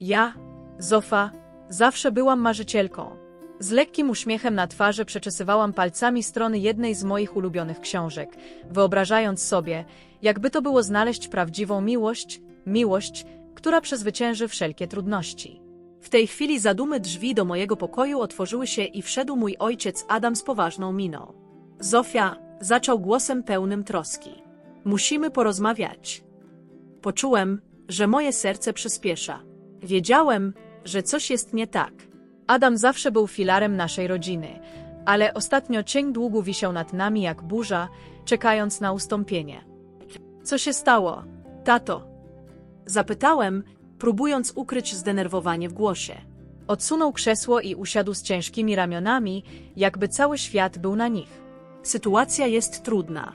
Ja, Zofa, zawsze byłam marzycielką. Z lekkim uśmiechem na twarzy przeczesywałam palcami strony jednej z moich ulubionych książek, wyobrażając sobie, jakby to było znaleźć prawdziwą miłość, miłość, która przezwycięży wszelkie trudności. W tej chwili zadumy drzwi do mojego pokoju otworzyły się i wszedł mój ojciec Adam z poważną miną. Zofia zaczął głosem pełnym troski. Musimy porozmawiać. Poczułem, że moje serce przyspiesza. Wiedziałem, że coś jest nie tak. Adam zawsze był filarem naszej rodziny, ale ostatnio cień długu wisiał nad nami jak burza, czekając na ustąpienie. Co się stało, tato? Zapytałem, próbując ukryć zdenerwowanie w głosie. Odsunął krzesło i usiadł z ciężkimi ramionami, jakby cały świat był na nich. Sytuacja jest trudna.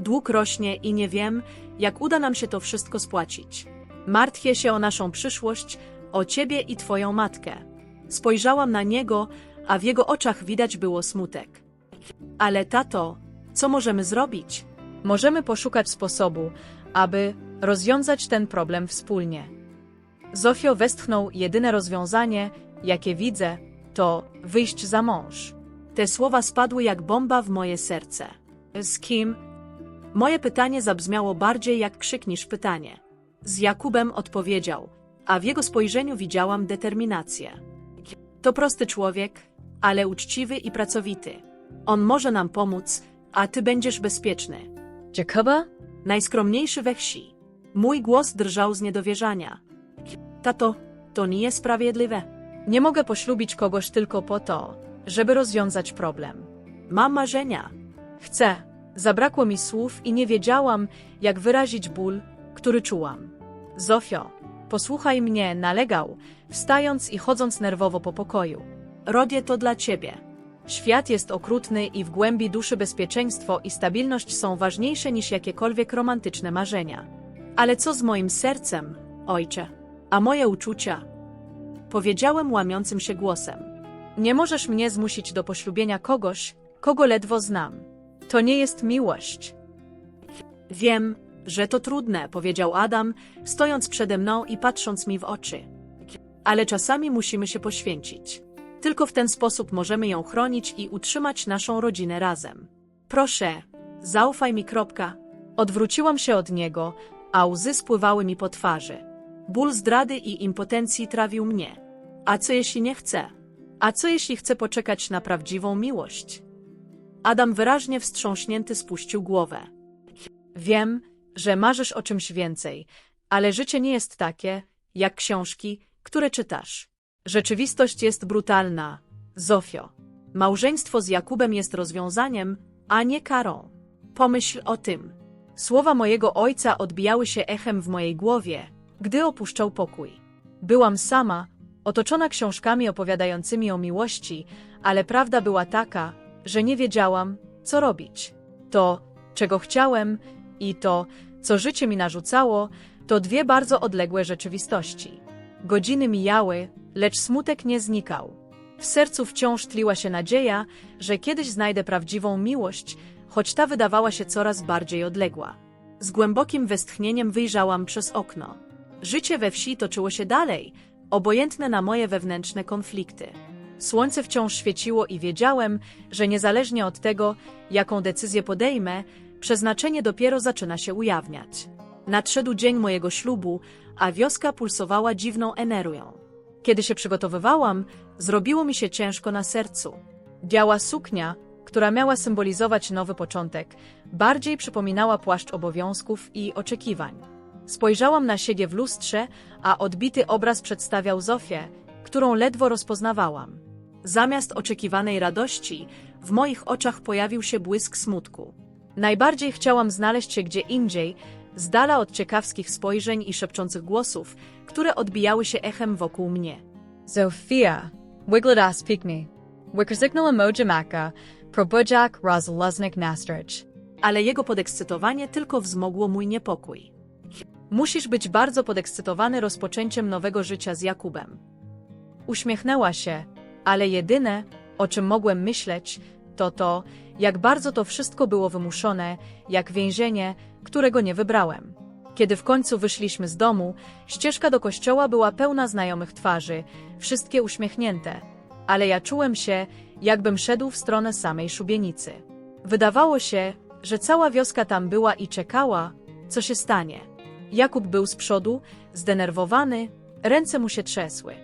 Dług rośnie i nie wiem, jak uda nam się to wszystko spłacić. Martwię się o naszą przyszłość, o ciebie i twoją matkę. Spojrzałam na niego, a w jego oczach widać było smutek. Ale tato, co możemy zrobić? Możemy poszukać sposobu, aby rozwiązać ten problem wspólnie. Zofio westchnął jedyne rozwiązanie, jakie widzę, to wyjść za mąż. Te słowa spadły jak bomba w moje serce. Z kim? Moje pytanie zabrzmiało bardziej jak krzyk niż pytanie. Z Jakubem odpowiedział, a w jego spojrzeniu widziałam determinację. To prosty człowiek, ale uczciwy i pracowity. On może nam pomóc, a ty będziesz bezpieczny. Jacoba? Najskromniejszy we wsi. Mój głos drżał z niedowierzania. Tato, to nie jest sprawiedliwe. Nie mogę poślubić kogoś tylko po to, żeby rozwiązać problem. Mam marzenia. Chcę. Zabrakło mi słów i nie wiedziałam, jak wyrazić ból, który czułam. Zofio, posłuchaj mnie, nalegał, wstając i chodząc nerwowo po pokoju. Robię to dla ciebie. Świat jest okrutny i w głębi duszy bezpieczeństwo i stabilność są ważniejsze niż jakiekolwiek romantyczne marzenia. Ale co z moim sercem, ojcze? A moje uczucia? Powiedziałem łamiącym się głosem. Nie możesz mnie zmusić do poślubienia kogoś, kogo ledwo znam. To nie jest miłość. Wiem, że to trudne, powiedział Adam, stojąc przede mną i patrząc mi w oczy. Ale czasami musimy się poświęcić. Tylko w ten sposób możemy ją chronić i utrzymać naszą rodzinę razem. Proszę, zaufaj mi. Kropka. Odwróciłam się od niego, a łzy spływały mi po twarzy. Ból zdrady i impotencji trawił mnie. A co jeśli nie chcę? A co jeśli chcę poczekać na prawdziwą miłość? Adam wyraźnie wstrząśnięty spuścił głowę. Wiem, że marzysz o czymś więcej, ale życie nie jest takie, jak książki, które czytasz. Rzeczywistość jest brutalna. Zofio, małżeństwo z Jakubem jest rozwiązaniem, a nie karą. Pomyśl o tym. Słowa mojego ojca odbijały się echem w mojej głowie, gdy opuszczał pokój. Byłam sama, otoczona książkami opowiadającymi o miłości, ale prawda była taka, że nie wiedziałam, co robić. To, czego chciałem, i to, co życie mi narzucało, to dwie bardzo odległe rzeczywistości. Godziny mijały, lecz smutek nie znikał. W sercu wciąż tliła się nadzieja, że kiedyś znajdę prawdziwą miłość, choć ta wydawała się coraz bardziej odległa. Z głębokim westchnieniem wyjrzałam przez okno. Życie we wsi toczyło się dalej, obojętne na moje wewnętrzne konflikty. Słońce wciąż świeciło i wiedziałem, że niezależnie od tego, jaką decyzję podejmę, przeznaczenie dopiero zaczyna się ujawniać. Nadszedł dzień mojego ślubu, a wioska pulsowała dziwną energią. Kiedy się przygotowywałam, zrobiło mi się ciężko na sercu. Biała suknia, która miała symbolizować nowy początek, bardziej przypominała płaszcz obowiązków i oczekiwań. Spojrzałam na siebie w lustrze, a odbity obraz przedstawiał Zofię, którą ledwo rozpoznawałam. Zamiast oczekiwanej radości, w moich oczach pojawił się błysk smutku. Najbardziej chciałam znaleźć się gdzie indziej, z dala od ciekawskich spojrzeń i szepczących głosów, które odbijały się echem wokół mnie. Zofia, Wigladas Pikni, Wickersignal Emojimaka, Probujak Rozluznik Nastrich. Ale jego podekscytowanie tylko wzmogło mój niepokój. Musisz być bardzo podekscytowany rozpoczęciem nowego życia z Jakubem. Uśmiechnęła się, ale jedyne, o czym mogłem myśleć, to to, jak bardzo to wszystko było wymuszone, jak więzienie, którego nie wybrałem. Kiedy w końcu wyszliśmy z domu, ścieżka do kościoła była pełna znajomych twarzy, wszystkie uśmiechnięte, ale ja czułem się, jakbym szedł w stronę samej szubienicy. Wydawało się, że cała wioska tam była i czekała, co się stanie. Jakub był z przodu, zdenerwowany, ręce mu się trzęsły.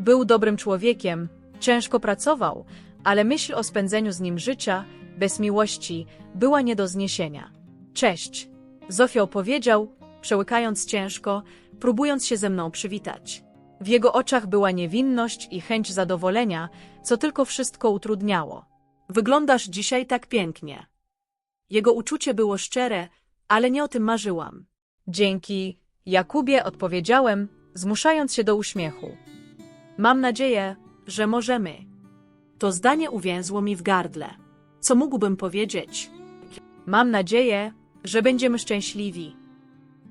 Był dobrym człowiekiem, ciężko pracował, ale myśl o spędzeniu z nim życia, bez miłości, była nie do zniesienia. Cześć, Zofio powiedział, przełykając ciężko, próbując się ze mną przywitać. W jego oczach była niewinność i chęć zadowolenia, co tylko wszystko utrudniało. Wyglądasz dzisiaj tak pięknie. Jego uczucie było szczere, ale nie o tym marzyłam. Dzięki Jakubie odpowiedziałem, zmuszając się do uśmiechu. Mam nadzieję, że możemy. To zdanie uwięzło mi w gardle. Co mógłbym powiedzieć? Mam nadzieję, że będziemy szczęśliwi.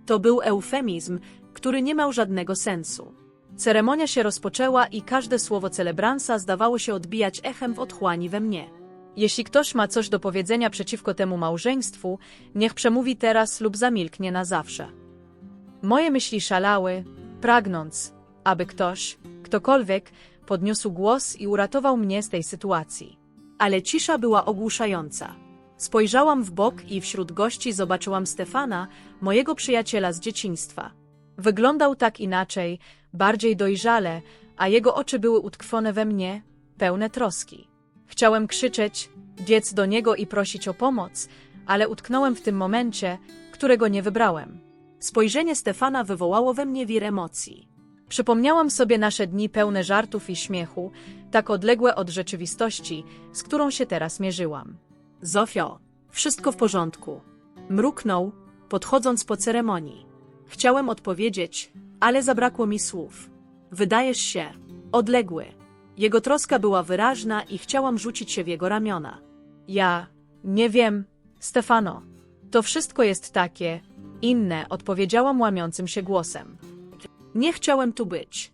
To był eufemizm, który nie miał żadnego sensu. Ceremonia się rozpoczęła i każde słowo celebransa zdawało się odbijać echem w otchłani we mnie. Jeśli ktoś ma coś do powiedzenia przeciwko temu małżeństwu, niech przemówi teraz lub zamilknie na zawsze. Moje myśli szalały, pragnąc, aby ktoś, ktokolwiek, podniósł głos i uratował mnie z tej sytuacji. Ale cisza była ogłuszająca. Spojrzałam w bok i wśród gości zobaczyłam Stefana, mojego przyjaciela z dzieciństwa. Wyglądał tak inaczej, bardziej dojrzale, a jego oczy były utkwione we mnie, pełne troski. Chciałem krzyczeć, biec do niego i prosić o pomoc, ale utknąłem w tym momencie, którego nie wybrałem. Spojrzenie Stefana wywołało we mnie wir emocji. Przypomniałam sobie nasze dni pełne żartów i śmiechu, tak odległe od rzeczywistości, z którą się teraz mierzyłam. Zofio, wszystko w porządku. Mruknął, podchodząc po ceremonii. Chciałem odpowiedzieć, ale zabrakło mi słów. Wydajesz się odległy. Jego troska była wyraźna i chciałam rzucić się w jego ramiona. Ja nie wiem, Stefano. To wszystko jest takie inne, odpowiedziałam łamiącym się głosem. Nie chciałem tu być.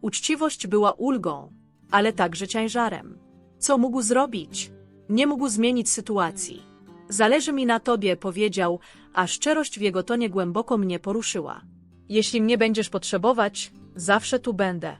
Uczciwość była ulgą, ale także ciężarem. Co mógł zrobić? Nie mógł zmienić sytuacji. Zależy mi na tobie, powiedział, a szczerość w jego tonie głęboko mnie poruszyła. Jeśli mnie będziesz potrzebować, zawsze tu będę.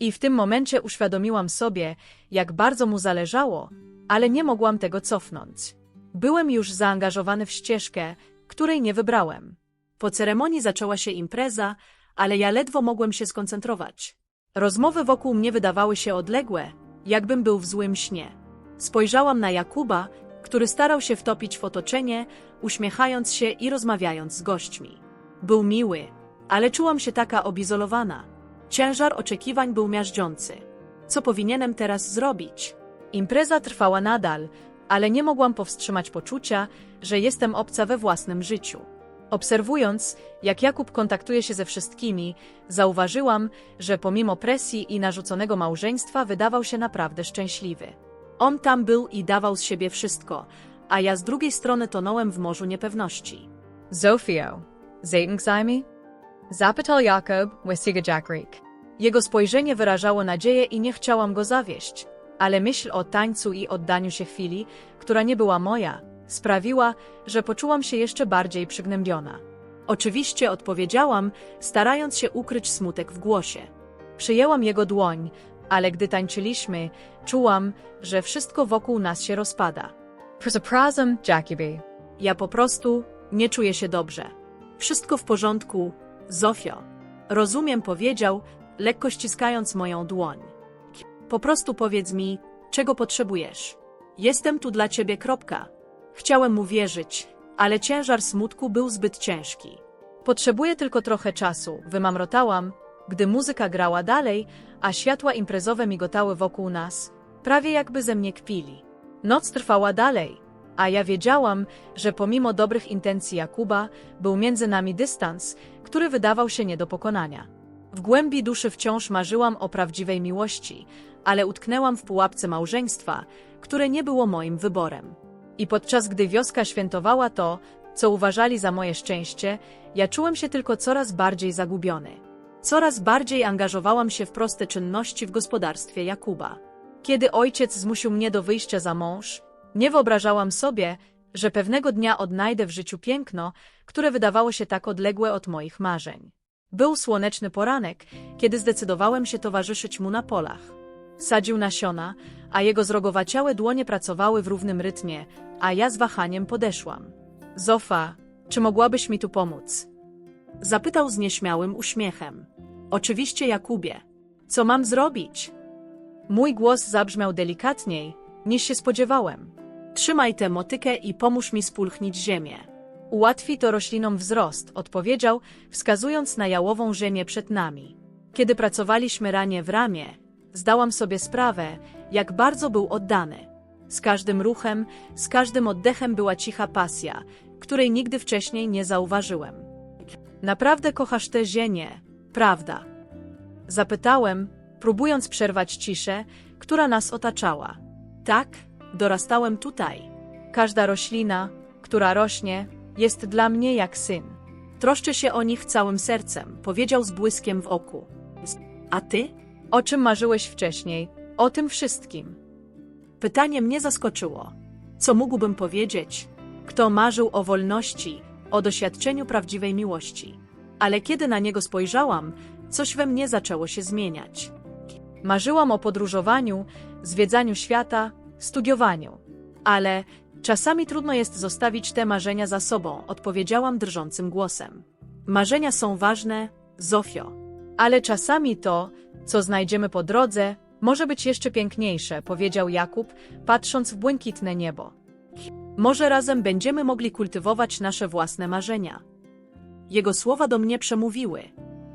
I w tym momencie uświadomiłam sobie, jak bardzo mu zależało, ale nie mogłam tego cofnąć. Byłem już zaangażowany w ścieżkę, której nie wybrałem. Po ceremonii zaczęła się impreza, ale ja ledwo mogłem się skoncentrować. Rozmowy wokół mnie wydawały się odległe, jakbym był w złym śnie. Spojrzałam na Jakuba, który starał się wtopić w otoczenie, uśmiechając się i rozmawiając z gośćmi. Był miły, ale czułam się taka obizolowana. Ciężar oczekiwań był miażdżący. Co powinienem teraz zrobić? Impreza trwała nadal, ale nie mogłam powstrzymać poczucia, że jestem obca we własnym życiu. Obserwując, jak Jakub kontaktuje się ze wszystkimi, zauważyłam, że pomimo presji i narzuconego małżeństwa wydawał się naprawdę szczęśliwy. On tam był i dawał z siebie wszystko, a ja z drugiej strony tonąłem w morzu niepewności. Zofio, Zaytensimi? Zapital Jakob, Wesiga Jackreek. Jego spojrzenie wyrażało nadzieję i nie chciałam go zawieść, ale myśl o tańcu i oddaniu się chwili, która nie była moja, sprawiła, że poczułam się jeszcze bardziej przygnębiona. Oczywiście odpowiedziałam, starając się ukryć smutek w głosie. Przyjęłam jego dłoń, ale gdy tańczyliśmy, czułam, że wszystko wokół nas się rozpada. Przepraszam, Jacoby. Ja po prostu nie czuję się dobrze. Wszystko w porządku, Zofio. Rozumiem, powiedział, lekko ściskając moją dłoń. Po prostu powiedz mi, czego potrzebujesz. Jestem tu dla ciebie, kropka. Chciałem mu wierzyć, ale ciężar smutku był zbyt ciężki. Potrzebuję tylko trochę czasu, wymamrotałam, gdy muzyka grała dalej, a światła imprezowe migotały wokół nas, prawie jakby ze mnie kpili. Noc trwała dalej, a ja wiedziałam, że pomimo dobrych intencji Jakuba, był między nami dystans, który wydawał się nie do pokonania. W głębi duszy wciąż marzyłam o prawdziwej miłości, ale utknęłam w pułapce małżeństwa, które nie było moim wyborem. I podczas gdy wioska świętowała to, co uważali za moje szczęście, ja czułem się tylko coraz bardziej zagubiony. Coraz bardziej angażowałam się w proste czynności w gospodarstwie Jakuba. Kiedy ojciec zmusił mnie do wyjścia za mąż, nie wyobrażałam sobie, że pewnego dnia odnajdę w życiu piękno, które wydawało się tak odległe od moich marzeń. Był słoneczny poranek, kiedy zdecydowałem się towarzyszyć mu na polach. Sadził nasiona, a jego zrogowaciałe dłonie pracowały w równym rytmie, a ja z wahaniem podeszłam. Zofa, czy mogłabyś mi tu pomóc? Zapytał z nieśmiałym uśmiechem. Oczywiście, Jakubie. Co mam zrobić? Mój głos zabrzmiał delikatniej, niż się spodziewałem. Trzymaj tę motykę i pomóż mi spulchnić ziemię. Ułatwi to roślinom wzrost, odpowiedział, wskazując na jałową ziemię przed nami. Kiedy pracowaliśmy ramię w ramię, zdałam sobie sprawę, jak bardzo był oddany. Z każdym ruchem, z każdym oddechem była cicha pasja, której nigdy wcześniej nie zauważyłem. Naprawdę kochasz tę ziemię, prawda? Zapytałem, próbując przerwać ciszę, która nas otaczała. Tak, dorastałem tutaj. Każda roślina, która rośnie, jest dla mnie jak syn. Troszczę się o nich całym sercem, powiedział z błyskiem w oku. A ty? O czym marzyłeś wcześniej? O tym wszystkim. Pytanie mnie zaskoczyło. Co mógłbym powiedzieć? Kto marzył o wolności, o doświadczeniu prawdziwej miłości? Ale kiedy na niego spojrzałam, coś we mnie zaczęło się zmieniać. Marzyłam o podróżowaniu, zwiedzaniu świata, studiowaniu. Ale czasami trudno jest zostawić te marzenia za sobą, odpowiedziałam drżącym głosem. Marzenia są ważne, Zofio. Ale czasami to, co znajdziemy po drodze, może być jeszcze piękniejsze, powiedział Jakub, patrząc w błękitne niebo. Może razem będziemy mogli kultywować nasze własne marzenia. Jego słowa do mnie przemówiły.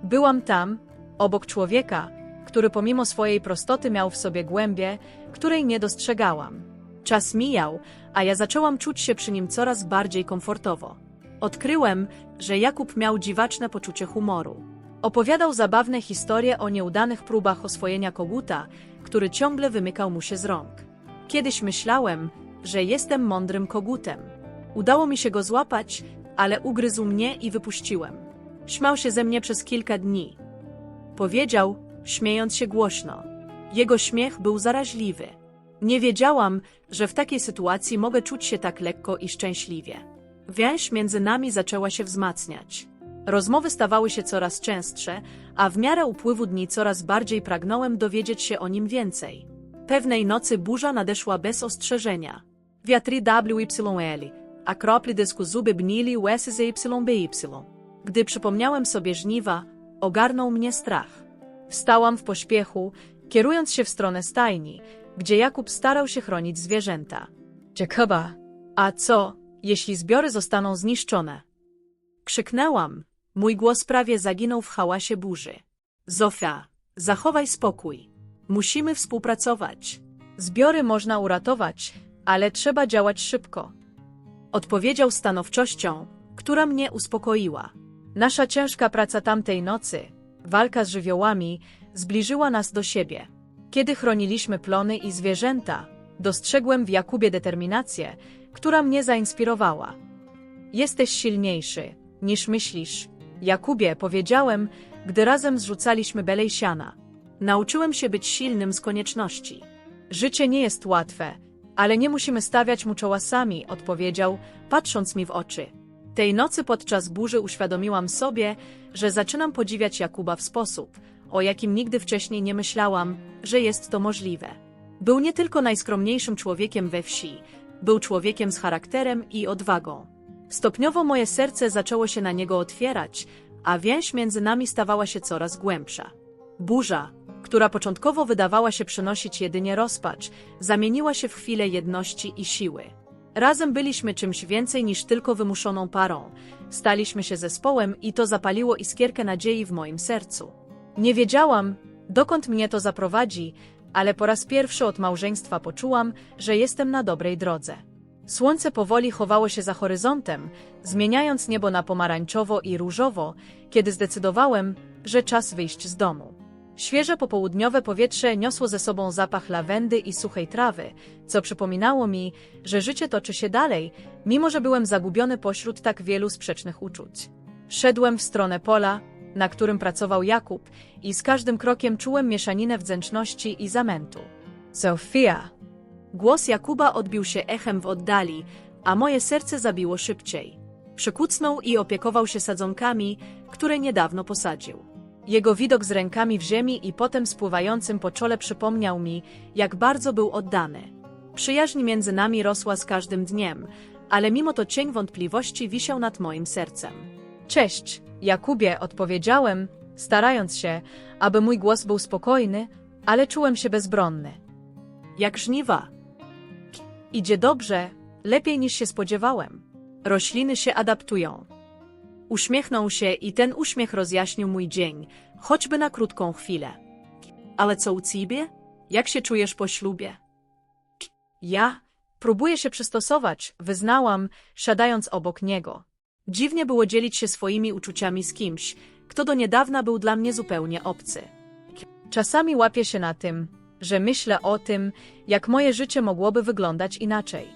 Byłam tam, obok człowieka, który pomimo swojej prostoty miał w sobie głębię, której nie dostrzegałam. Czas mijał, a ja zaczęłam czuć się przy nim coraz bardziej komfortowo. Odkryłem, że Jakub miał dziwaczne poczucie humoru. Opowiadał zabawne historie o nieudanych próbach oswojenia koguta, który ciągle wymykał mu się z rąk. Kiedyś myślałem, że jestem mądrym kogutem. Udało mi się go złapać, ale ugryzł mnie i wypuściłem. Śmiał się ze mnie przez kilka dni. Powiedział, śmiejąc się głośno. Jego śmiech był zaraźliwy. Nie wiedziałam, że w takiej sytuacji mogę czuć się tak lekko i szczęśliwie. Więź między nami zaczęła się wzmacniać. Rozmowy stawały się coraz częstsze, a w miarę upływu dni coraz bardziej pragnąłem dowiedzieć się o nim więcej. Pewnej nocy burza nadeszła bez ostrzeżenia. Wiatry WYL, a krople dysku zuby bnili USZYBY. Gdy przypomniałem sobie żniwa, ogarnął mnie strach. Wstałam w pośpiechu, kierując się w stronę stajni, gdzie Jakub starał się chronić zwierzęta. Jacoba, A co, jeśli zbiory zostaną zniszczone? Krzyknęłam. Mój głos prawie zaginął w hałasie burzy. Zofia, zachowaj spokój. Musimy współpracować. Zbiory można uratować, ale trzeba działać szybko. Odpowiedział stanowczością, która mnie uspokoiła. Nasza ciężka praca tamtej nocy, walka z żywiołami, zbliżyła nas do siebie. Kiedy chroniliśmy plony i zwierzęta, dostrzegłem w Jakubie determinację, która mnie zainspirowała. Jesteś silniejszy, niż myślisz. Jakubie, powiedziałem, gdy razem zrzucaliśmy belej siana. Nauczyłem się być silnym z konieczności. Życie nie jest łatwe, ale nie musimy stawiać mu czoła sami, odpowiedział, patrząc mi w oczy. Tej nocy podczas burzy uświadomiłam sobie, że zaczynam podziwiać Jakuba w sposób, o jakim nigdy wcześniej nie myślałam, że jest to możliwe. Był nie tylko najskromniejszym człowiekiem we wsi, był człowiekiem z charakterem i odwagą. Stopniowo moje serce zaczęło się na niego otwierać, a więź między nami stawała się coraz głębsza. Burza, która początkowo wydawała się przynosić jedynie rozpacz, zamieniła się w chwilę jedności i siły. Razem byliśmy czymś więcej niż tylko wymuszoną parą. Staliśmy się zespołem i to zapaliło iskierkę nadziei w moim sercu. Nie wiedziałam, dokąd mnie to zaprowadzi, ale po raz pierwszy od małżeństwa poczułam, że jestem na dobrej drodze. Słońce powoli chowało się za horyzontem, zmieniając niebo na pomarańczowo i różowo, kiedy zdecydowałem, że czas wyjść z domu. Świeże popołudniowe powietrze niosło ze sobą zapach lawendy i suchej trawy, co przypominało mi, że życie toczy się dalej, mimo że byłem zagubiony pośród tak wielu sprzecznych uczuć. Szedłem w stronę pola, na którym pracował Jakub, i z każdym krokiem czułem mieszaninę wdzięczności i zamętu. Sophia, Głos Jakuba odbił się echem w oddali, a moje serce zabiło szybciej. Przykucnął i opiekował się sadzonkami, które niedawno posadził. Jego widok z rękami w ziemi i potem spływającym po czole przypomniał mi, jak bardzo był oddany. Przyjaźń między nami rosła z każdym dniem, ale mimo to cień wątpliwości wisiał nad moim sercem. Cześć, Jakubie, odpowiedziałem, starając się, aby mój głos był spokojny, ale czułem się bezbronny. Jak żniwa. Idzie dobrze, lepiej niż się spodziewałem. Rośliny się adaptują. Uśmiechnął się i ten uśmiech rozjaśnił mój dzień, choćby na krótką chwilę. Ale co u ciebie? Jak się czujesz po ślubie? Ja próbuję się przystosować, wyznałam, siadając obok niego. Dziwnie było dzielić się swoimi uczuciami z kimś, kto do niedawna był dla mnie zupełnie obcy. Czasami łapię się na tym, że myślę o tym, jak moje życie mogłoby wyglądać inaczej.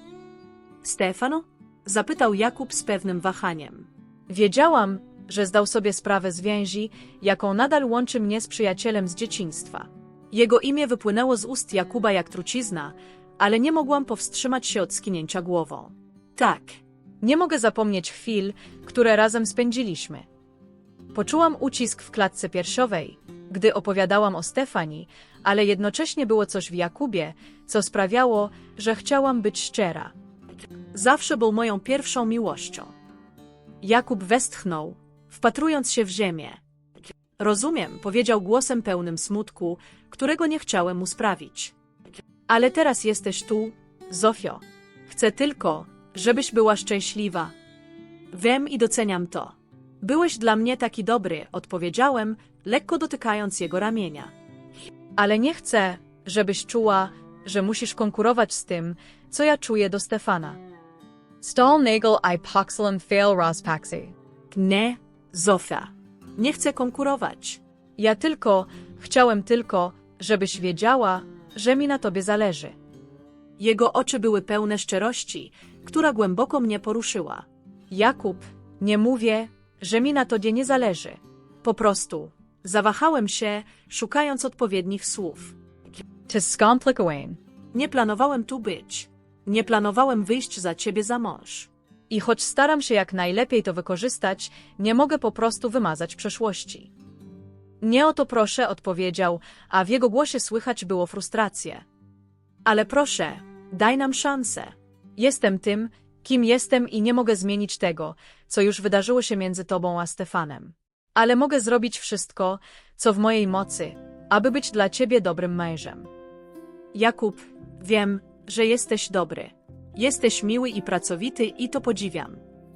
Stefano? Zapytał Jakub z pewnym wahaniem. Wiedziałam, że zdał sobie sprawę z więzi, jaką nadal łączy mnie z przyjacielem z dzieciństwa. Jego imię wypłynęło z ust Jakuba jak trucizna, ale nie mogłam powstrzymać się od skinięcia głową. Tak, Nie mogę zapomnieć chwil, które razem spędziliśmy. Poczułam ucisk w klatce piersiowej, gdy opowiadałam o Stefanii, ale jednocześnie było coś w Jakubie, co sprawiało, że chciałam być szczera. zawsze był moją pierwszą miłością. Jakub westchnął, wpatrując się w ziemię. Rozumiem, powiedział głosem pełnym smutku, którego nie chciałem mu sprawić. Ale teraz jesteś tu, Zofio. Chcę tylko, żebyś była szczęśliwa. Wiem i doceniam to. Byłeś dla mnie taki dobry, odpowiedziałem, lekko dotykając jego ramienia. Ale nie chcę, żebyś czuła, że musisz konkurować z tym, co ja czuję do Stefana. Stalnagel i Poxelem fail Rospaxi. Nie, Zofia. Nie chcę konkurować. Ja tylko, chciałem tylko, żebyś wiedziała, że mi na tobie zależy. Jego oczy były pełne szczerości, która głęboko mnie poruszyła. Jakub, nie mówię, że mi na tobie nie zależy. Po prostu zawahałem się, szukając odpowiednich słów. To skomplikowań. Nie planowałem tu być. Nie planowałem wyjść za ciebie za mąż. I choć staram się jak najlepiej to wykorzystać, nie mogę po prostu wymazać przeszłości. Nie o to proszę, odpowiedział, a w jego głosie słychać było frustrację. Ale proszę, daj nam szansę. Jestem tym, kim jestem i nie mogę zmienić tego, co już wydarzyło się między tobą a Stefanem. Ale mogę zrobić wszystko, co w mojej mocy, aby być dla ciebie dobrym mężem. Jakub, wiem, że jesteś dobry. Jesteś miły i pracowity i to podziwiam.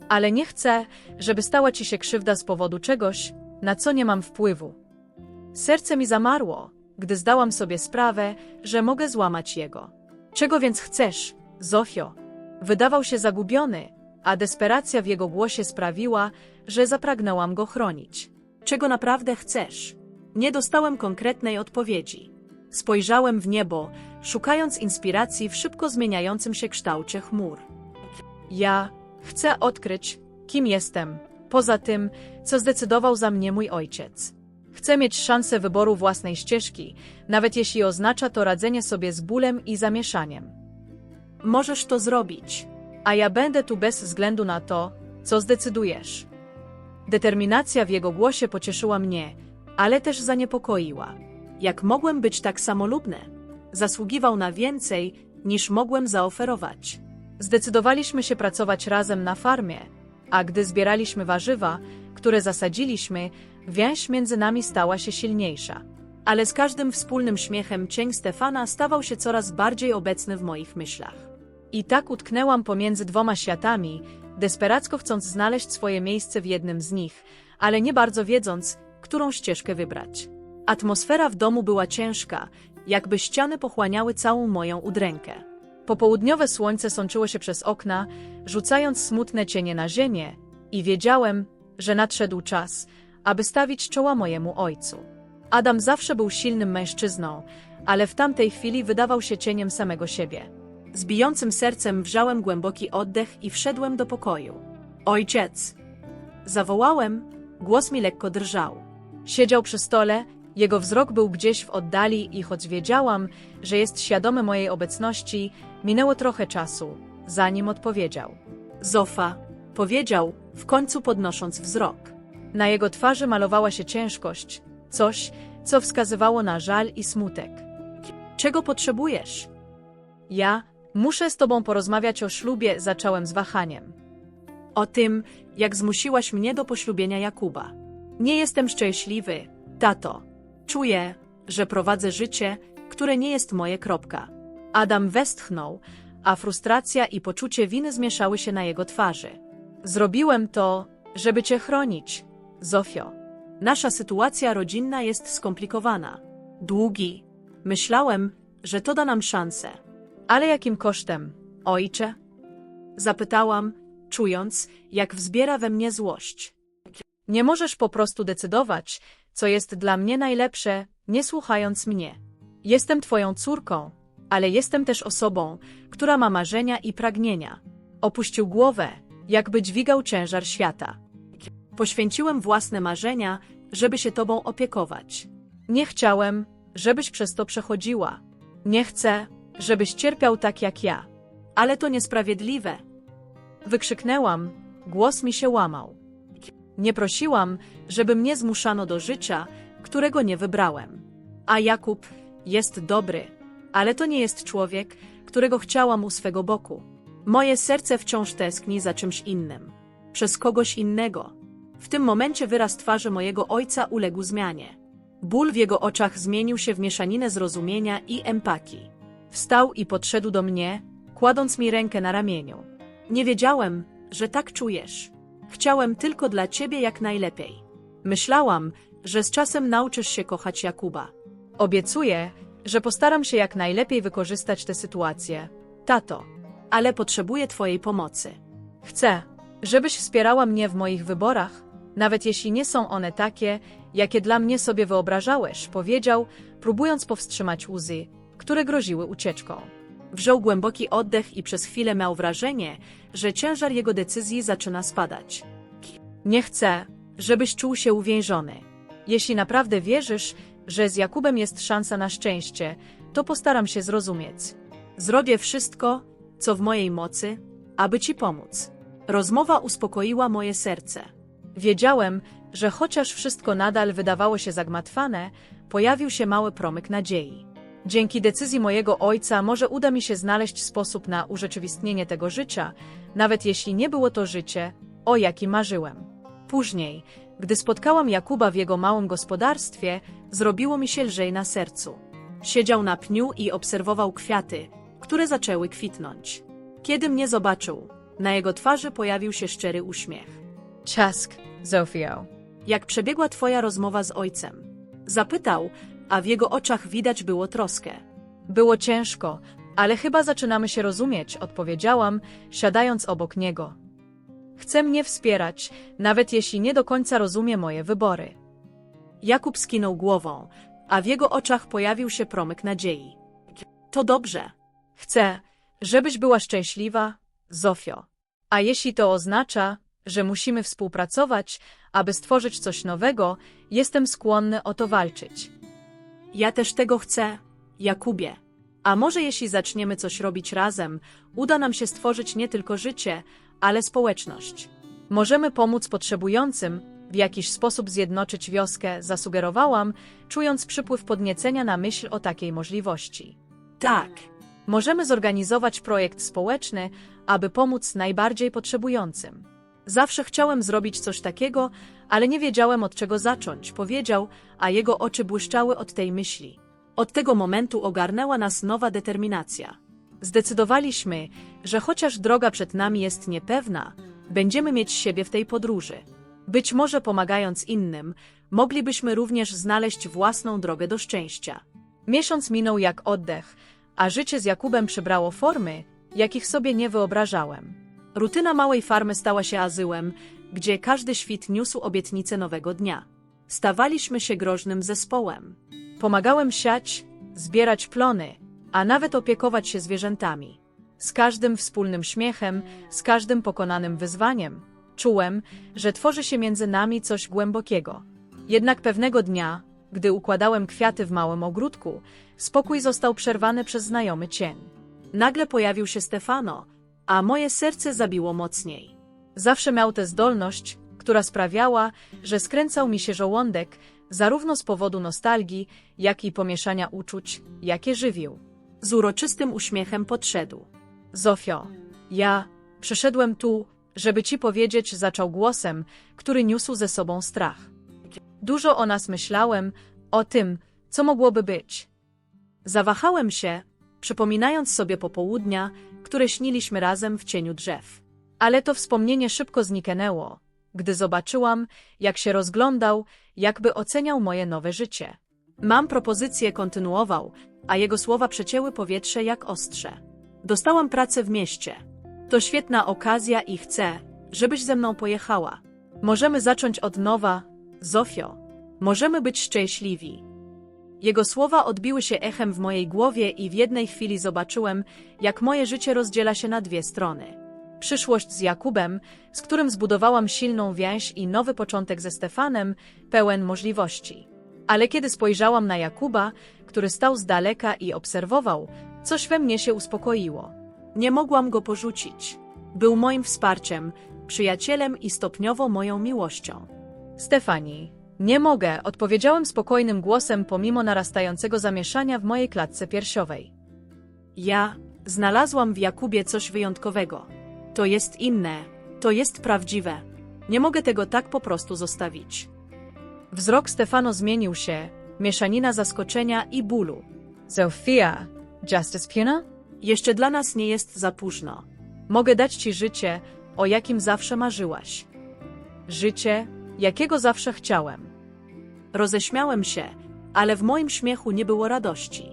Ale nie chcę, żeby stała ci się krzywda z powodu czegoś, na co nie mam wpływu. Serce mi zamarło, gdy zdałam sobie sprawę, że mogę złamać jego. Czego więc chcesz, Zofio? Wydawał się zagubiony, a desperacja w jego głosie sprawiła, że zapragnęłam go chronić. Czego naprawdę chcesz? Nie dostałem konkretnej odpowiedzi. Spojrzałem w niebo, szukając inspiracji w szybko zmieniającym się kształcie chmur. Ja chcę odkryć, kim jestem, poza tym, co zdecydował za mnie mój ojciec. Chcę mieć szansę wyboru własnej ścieżki, nawet jeśli oznacza to radzenie sobie z bólem i zamieszaniem. Możesz to zrobić. A ja będę tu bez względu na to, co zdecydujesz. Determinacja w jego głosie pocieszyła mnie, ale też zaniepokoiła. Jak mogłem być tak samolubny? Zasługiwał na więcej, niż mogłem zaoferować. Zdecydowaliśmy się pracować razem na farmie, a gdy zbieraliśmy warzywa, które zasadziliśmy, więź między nami stała się silniejsza. Ale z każdym wspólnym śmiechem cień Stefana stawał się coraz bardziej obecny w moich myślach. I tak utknęłam pomiędzy dwoma światami, desperacko chcąc znaleźć swoje miejsce w jednym z nich, ale nie bardzo wiedząc, którą ścieżkę wybrać. Atmosfera w domu była ciężka, jakby ściany pochłaniały całą moją udrękę. Popołudniowe słońce sączyło się przez okna, rzucając smutne cienie na ziemię, i wiedziałem, że nadszedł czas, aby stawić czoła mojemu ojcu. Adam zawsze był silnym mężczyzną, ale w tamtej chwili wydawał się cieniem samego siebie. Z bijącym sercem wrzałem głęboki oddech i wszedłem do pokoju. Ojciec! Zawołałem, głos mi lekko drżał. Siedział przy stole, jego wzrok był gdzieś w oddali i choć wiedziałam, że jest świadomy mojej obecności, minęło trochę czasu, zanim odpowiedział. Zofa, powiedział, w końcu podnosząc wzrok. Na jego twarzy malowała się ciężkość, coś, co wskazywało na żal i smutek. Czego potrzebujesz? Ja muszę z tobą porozmawiać o ślubie, zacząłem z wahaniem. O tym, jak zmusiłaś mnie do poślubienia Jakuba. Nie jestem szczęśliwy, tato. Czuję, że prowadzę życie, które nie jest moje kropka. Adam westchnął, a frustracja i poczucie winy zmieszały się na jego twarzy. Zrobiłem to, żeby cię chronić, Zofio. Nasza sytuacja rodzinna jest skomplikowana. Długi. Myślałem, że to da nam szansę. Ale jakim kosztem, ojcze? Zapytałam, czując, jak wzbiera we mnie złość. Nie możesz po prostu decydować, co jest dla mnie najlepsze, nie słuchając mnie. Jestem twoją córką, ale jestem też osobą, która ma marzenia i pragnienia. Opuścił głowę, jakby dźwigał ciężar świata. Poświęciłem własne marzenia, żeby się tobą opiekować. Nie chciałem, żebyś przez to przechodziła. Nie chcę, żebyś cierpiał tak jak ja. Ale to niesprawiedliwe. Wykrzyknęłam, głos mi się łamał. Nie prosiłam, żeby mnie zmuszano do życia, którego nie wybrałem. A Jakub jest dobry, ale to nie jest człowiek, którego chciałam u swego boku. Moje serce wciąż tęskni za czymś innym. Przez kogoś innego. W tym momencie wyraz twarzy mojego ojca uległ zmianie. Ból w jego oczach zmienił się w mieszaninę zrozumienia i empatii. Wstał i podszedł do mnie, kładąc mi rękę na ramieniu. Nie wiedziałem, że tak czujesz. Chciałem tylko dla ciebie jak najlepiej. Myślałam, że z czasem nauczysz się kochać Jakuba. Obiecuję, że postaram się jak najlepiej wykorzystać tę sytuację. Tato, Ale potrzebuję twojej pomocy. chcę, żebyś wspierała mnie w moich wyborach, nawet jeśli nie są one takie, jakie dla mnie sobie wyobrażałeś, powiedział, próbując powstrzymać łzy, które groziły ucieczką. Wziął głęboki oddech i przez chwilę miał wrażenie, że ciężar jego decyzji zaczyna spadać. Nie chcę, żebyś czuł się uwięziony. Jeśli naprawdę wierzysz, że z Jakubem jest szansa na szczęście, to postaram się zrozumieć. Zrobię wszystko, co w mojej mocy, aby ci pomóc. Rozmowa uspokoiła moje serce. Wiedziałem, że chociaż wszystko nadal wydawało się zagmatwane, pojawił się mały promyk nadziei. Dzięki decyzji mojego ojca może uda mi się znaleźć sposób na urzeczywistnienie tego życia, nawet jeśli nie było to życie, o jakim marzyłem. Później, gdy spotkałam Jakuba w jego małym gospodarstwie, zrobiło mi się lżej na sercu. Siedział na pniu i obserwował kwiaty, które zaczęły kwitnąć. Kiedy mnie zobaczył, na jego twarzy pojawił się szczery uśmiech. Czask, Zofio. Jak przebiegła twoja rozmowa z ojcem? Zapytał, a w jego oczach widać było troskę. Było ciężko, ale chyba zaczynamy się rozumieć, odpowiedziałam, siadając obok niego. Chce mnie wspierać, nawet jeśli nie do końca rozumie moje wybory. Jakub skinął głową, a w jego oczach pojawił się promyk nadziei. To dobrze. Chcę, żebyś była szczęśliwa, Zofio. A jeśli to oznacza, że musimy współpracować, aby stworzyć coś nowego, jestem skłonny o to walczyć. Ja też tego chcę, Jakubie. A może jeśli zaczniemy coś robić razem, uda nam się stworzyć nie tylko życie, ale społeczność. Możemy pomóc potrzebującym, w jakiś sposób zjednoczyć wioskę, zasugerowałam, czując przypływ podniecenia na myśl o takiej możliwości. Tak, Możemy zorganizować projekt społeczny, aby pomóc najbardziej potrzebującym. Zawsze chciałem zrobić coś takiego, ale nie wiedziałem od czego zacząć, powiedział, a jego oczy błyszczały od tej myśli. od tego momentu ogarnęła nas nowa determinacja. Zdecydowaliśmy, że chociaż droga przed nami jest niepewna, będziemy mieć siebie w tej podróży. Być może pomagając innym, moglibyśmy również znaleźć własną drogę do szczęścia. Miesiąc minął jak oddech, a życie z Jakubem przybrało formy, jakich sobie nie wyobrażałem. Rutyna małej farmy stała się azyłem, gdzie każdy świt niósł obietnicę nowego dnia. Stawaliśmy się groźnym zespołem. Pomagałem siać, zbierać plony, a nawet opiekować się zwierzętami. Z każdym wspólnym śmiechem, z każdym pokonanym wyzwaniem, czułem, że tworzy się między nami coś głębokiego. Jednak pewnego dnia, gdy układałem kwiaty w małym ogródku, spokój został przerwany przez znajomy cień. Nagle pojawił się Stefano, a moje serce zabiło mocniej. Zawsze miał tę zdolność, która sprawiała, że skręcał mi się żołądek, zarówno z powodu nostalgii, jak i pomieszania uczuć, jakie żywił. Z uroczystym uśmiechem podszedł. Zofio, ja przyszedłem tu, żeby ci powiedzieć, zaczął głosem, który niósł ze sobą strach. Dużo o nas myślałem, o tym, co mogłoby być. Zawahałem się, przypominając sobie popołudnia, które śniliśmy razem w cieniu drzew. Ale to wspomnienie szybko zniknęło, gdy zobaczyłam, jak się rozglądał, jakby oceniał moje nowe życie. Mam propozycję, kontynuował, a jego słowa przecięły powietrze jak ostrze. Dostałam pracę w mieście. To świetna okazja i chcę, żebyś ze mną pojechała. Możemy zacząć od nowa, Zofio, możemy być szczęśliwi. Jego słowa odbiły się echem w mojej głowie i w jednej chwili zobaczyłem, jak moje życie rozdziela się na dwie strony. przyszłość z Jakubem, z którym zbudowałam silną więź i nowy początek ze Stefanem, pełen możliwości. Ale kiedy spojrzałam na Jakuba, który stał z daleka i obserwował, coś we mnie się uspokoiło. Nie mogłam go porzucić. Był moim wsparciem, przyjacielem i stopniowo moją miłością. Stefani, nie mogę, odpowiedziałem spokojnym głosem pomimo narastającego zamieszania w mojej klatce piersiowej. Ja znalazłam w Jakubie coś wyjątkowego. To jest inne, to jest prawdziwe. Nie mogę tego tak po prostu zostawić. Wzrok Stefano zmienił się, mieszanina zaskoczenia i bólu. Zofia, Justice Puna? Jeszcze dla nas nie jest za późno. Mogę dać ci życie, o jakim zawsze marzyłaś. Życie, jakiego zawsze chciałem. Roześmiałem się, ale w moim śmiechu nie było radości.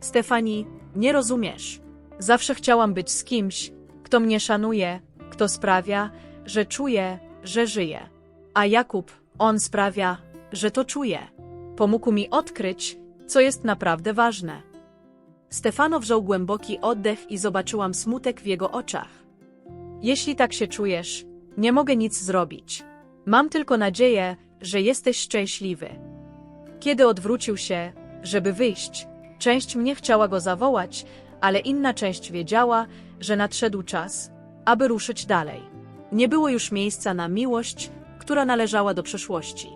Stefani, nie rozumiesz. Zawsze chciałam być z kimś, kto mnie szanuje, kto sprawia, że czuję, że żyję. A Jakub, on sprawia, że to czuje. Pomógł mi odkryć, co jest naprawdę ważne. Stefano wziął głęboki oddech i zobaczyłam smutek w jego oczach. Jeśli tak się czujesz, nie mogę nic zrobić. Mam tylko nadzieję, że jesteś szczęśliwy. Kiedy odwrócił się, żeby wyjść, część mnie chciała go zawołać, ale inna część wiedziała, że nadszedł czas, aby ruszyć dalej. Nie było już miejsca na miłość, która należała do przeszłości.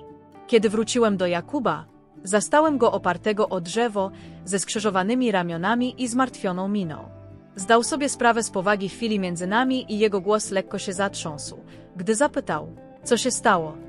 Kiedy wróciłem do Jakuba, zastałem go opartego o drzewo, ze skrzyżowanymi ramionami i zmartwioną miną. Zdał sobie sprawę z powagi chwili między nami i jego głos lekko się zatrząsł, gdy zapytał, co się stało.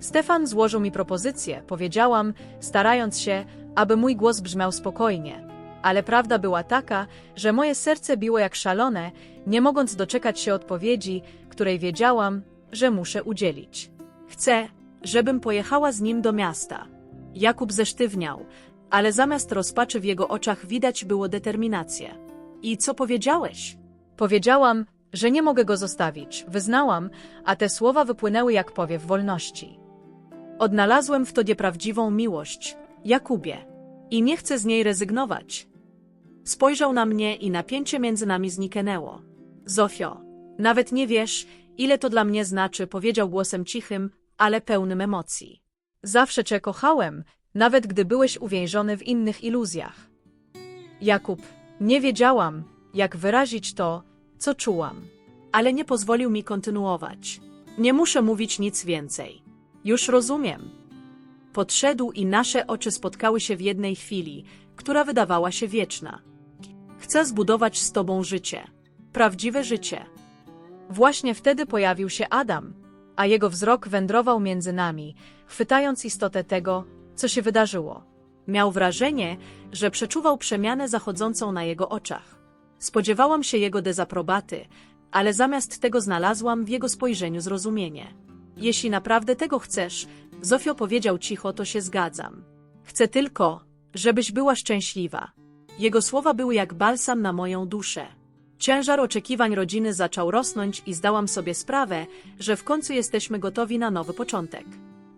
Stefan złożył mi propozycję, powiedziałam, starając się, aby mój głos brzmiał spokojnie. Ale prawda była taka, że moje serce biło jak szalone, nie mogąc doczekać się odpowiedzi, której wiedziałam, że muszę udzielić. Chcę, żebym pojechała z nim do miasta. Jakub zesztywniał, ale zamiast rozpaczy w jego oczach widać było determinację. I co powiedziałeś? Powiedziałam, że nie mogę go zostawić, wyznałam, a te słowa wypłynęły jak powiew wolności. Odnalazłem w tobie prawdziwą miłość, Jakubie, i nie chcę z niej rezygnować. Spojrzał na mnie i napięcie między nami zniknęło. Zofio, nawet nie wiesz, ile to dla mnie znaczy, powiedział głosem cichym, ale pełnym emocji. Zawsze cię kochałem, nawet gdy byłeś uwięziony w innych iluzjach. Jakub, nie wiedziałam, jak wyrazić to, co czułam. Ale nie pozwolił mi kontynuować. Nie muszę mówić nic więcej. Już rozumiem. Podszedł i nasze oczy spotkały się w jednej chwili, która wydawała się wieczna. Chcę zbudować z tobą życie. Prawdziwe życie. Właśnie wtedy pojawił się Adam, a jego wzrok wędrował między nami, chwytając istotę tego, co się wydarzyło. Miał wrażenie, że przeczuwał przemianę zachodzącą na jego oczach. Spodziewałam się jego dezaprobaty, ale zamiast tego znalazłam w jego spojrzeniu zrozumienie. Jeśli naprawdę tego chcesz, Zofio powiedział cicho, to się zgadzam. Chcę tylko, żebyś była szczęśliwa. Jego słowa były jak balsam na moją duszę. Ciężar oczekiwań rodziny zaczął rosnąć i zdałam sobie sprawę, że w końcu jesteśmy gotowi na nowy początek.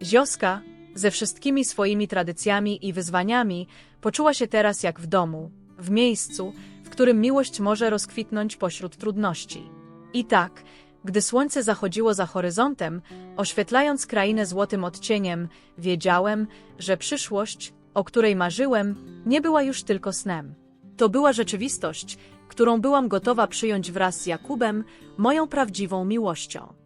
Zioska, ze wszystkimi swoimi tradycjami i wyzwaniami, poczuła się teraz jak w domu, w miejscu, w którym miłość może rozkwitnąć pośród trudności. I tak, gdy słońce zachodziło za horyzontem, oświetlając krainę złotym odcieniem, wiedziałem, że przyszłość, o której marzyłem, nie była już tylko snem. To była rzeczywistość którą byłam gotowa przyjąć wraz z Jakubem, moją prawdziwą miłością.